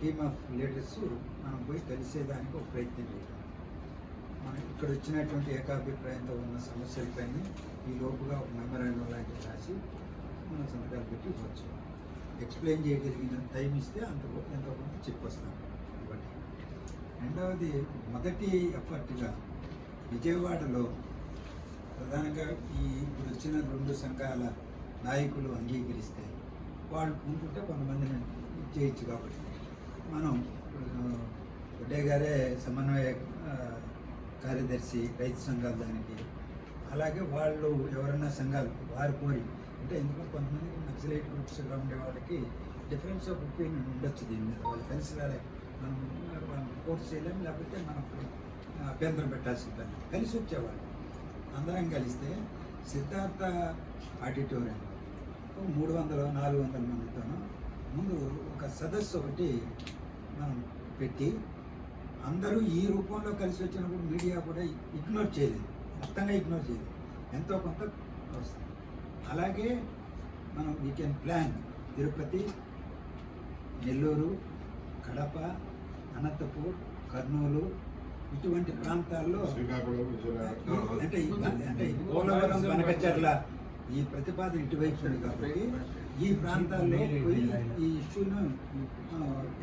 Team of leaders మనం పోయి కలిసేదానికి ఒక ప్రయత్నం చేయాలి మనం ఇక్కడ వచ్చినటువంటి ఏకాభిప్రాయంతో ఉన్న సమస్యలపైన ఈ లోపుగా ఒక మెమరాండం లాంటివి రాసి మనం సంతకాలు పెట్టి ఇవ్వచ్చు. ఎక్స్ప్లెయిన్ చేయగలిగిన టైం ఇస్తే అంత ఎంతో కొంత చెప్పొస్తాం. ఇవ్వండి. రెండవది మొదటి ఎఫర్ట్గా విజయవాడలో ప్రధానంగా ఈ ఇప్పుడు వచ్చిన రెండు సంఘాల నాయకులు అంగీకరిస్తే వాళ్ళు ఉంటుంటే కొంతమందిని చేయొచ్చు కాబట్టి. మనం ఉదయ్ గారే సమన్వయ కార్యదర్శి రైతు సంఘాలు దానికి. అలాగే వాళ్ళు ఎవరన్నా సంఘాలు వారు కోరి అంటే ఎందుకంటే కొంతమందికి నక్సలైట్ గ్రూప్స్గా ఉండే వాళ్ళకి డిఫరెన్స్ ఆఫ్ ఒపీనియన్ ఉండొచ్చు దీని మీద. వాళ్ళు కలిసి రాలే. మనం మనం ఫోర్స్ చేయలేము లేకపోతే మనం అభ్యంతరం పెట్టాల్సి పని కలిసి వచ్చేవాళ్ళు. అందరం కలిస్తే సిద్ధార్థ ఆడిటోరియం మూడు వందలు నాలుగు వందల మందితోనూ ముందు సదస్సు ఒకటి మనం పెట్టి అందరూ ఈ రూపంలో కలిసి వచ్చినప్పుడు మీడియా కూడా ఇగ్నోర్ చేయలేదు. మొత్తంగా ఇగ్నోర్ చేయలేదు. ఎంతో కొంత వస్తుంది అలాగే మనం we can plan Tirupati Nellore Kadapa Anantapur Kurnool ఇటువంటి ప్రాంతాల్లో అంటే అంటే పోలవరం కనకచర్ల ఈ ప్రతిపాదన ఇటువైపు కాబట్టి ఈ ప్రాంతాల్లో పోయి ఈ ఇష్యూను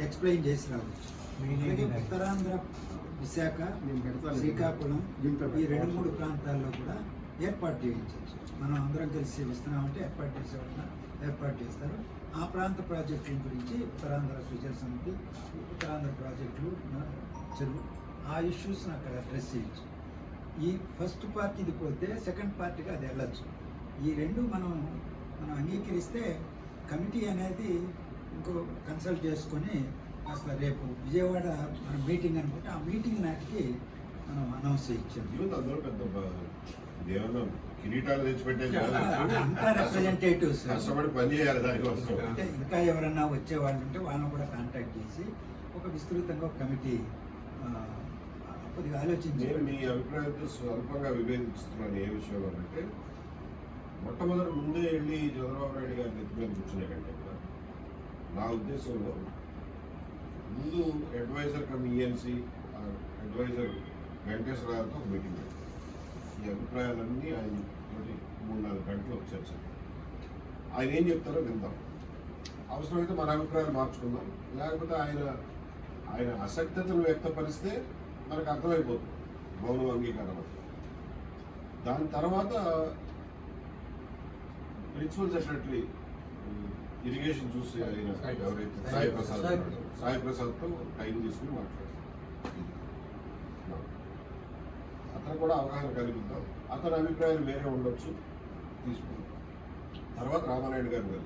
ఎక్స్ప్లెయిన్ చేసి రావచ్చు. అలాగే ఉత్తరాంధ్ర విశాఖ శ్రీకాకుళం ఈ రెండు మూడు ప్రాంతాల్లో కూడా ఏర్పాటు చేయించవచ్చు. మనం అందరం కలిసి ఇస్తున్నామంటే ఏర్పాటు చేసేవాళ్ళ ఏర్పాటు చేస్తారు. ఆ ప్రాంత ప్రాజెక్టుల గురించి ఉత్తరాంధ్ర సుజల సమితి ఉత్తరాంధ్ర ప్రాజెక్టులు చెరువు ఆ ఇష్యూస్ని అక్కడ అడ్రస్ చేయొచ్చు. ఈ ఫస్ట్ పార్టీది పోతే సెకండ్ పార్టీగా అది వెళ్ళచ్చు. ఈ రెండు మనం మనం అంగీకరిస్తే కమిటీ అనేది ఇంకో కన్సల్ట్ చేసుకొని కాస్త రేపు విజయవాడ మన మీటింగ్ అనుకుంటే ఆ మీటింగ్ నాటికి మనం అనౌన్స్ కిరీటాలు. కష్టపడి పని చేయాలి దానికోసం అంటే ఇంకా ఎవరన్నా వచ్చే వాళ్ళు ఉంటే వాళ్ళని కూడా కాంటాక్ట్ చేసి ఒక విస్తృతంగా ఒక కమిటీ కొద్దిగా ఆలోచించి మీ అభిప్రాయంతో స్వల్పంగా విభేదిస్తున్నాను ఏ విషయంలో అంటే మొట్టమొదటి ముందే వెళ్ళి చంద్రబాబు నాయుడు గారి దగ్గర కూర్చునే కంటే కూడా నా ఉద్దేశంలో ముందు advisor cum ENC advisor Venkateswara గారితో మీటింగ్ ఈ అభిప్రాయాలన్నీ ఆయన మూడు నాలుగు గంటలు చర్చ. ఆయన ఏం చెప్తారో విందాం. అవసరమైతే మన అభిప్రాయాలు మార్చుకుందాం. లేకపోతే ఆయన ఆయన అసక్తతను వ్యక్తపరిస్తే మనకు అర్థమైపోతుంది. మౌనం అంగీకారం దాని తర్వాత ప్రిన్సిపల్ సెక్రటరీ ఇరిగేషన్ చూసి ఆయన ఎవరైతే సాయి ప్రసాద్ సాయి ప్రసాద్తో టైం తీసుకుని మాట్లాడారు అతను కూడా అవగాహన కలిగిద్దాం అతని అభిప్రాయాలు వేరే ఉండొచ్చు తీసుకుందాం. తర్వాత రామానాయుడు గారు గారు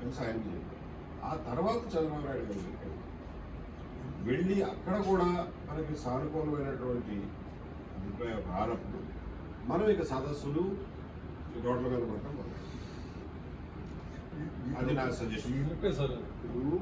కలిసి ఆయన చెప్పారు ఆ తర్వాత చంద్రబాబు నాయుడు గారు చెప్పారు వెళ్ళి అక్కడ కూడా మనకి సానుకూలమైనటువంటి అభిప్రాయం రానప్పుడు మనం ఇక సదస్సులు రోడ్ల మీద పడటం అది నా సజెషన్ ఇప్పుడు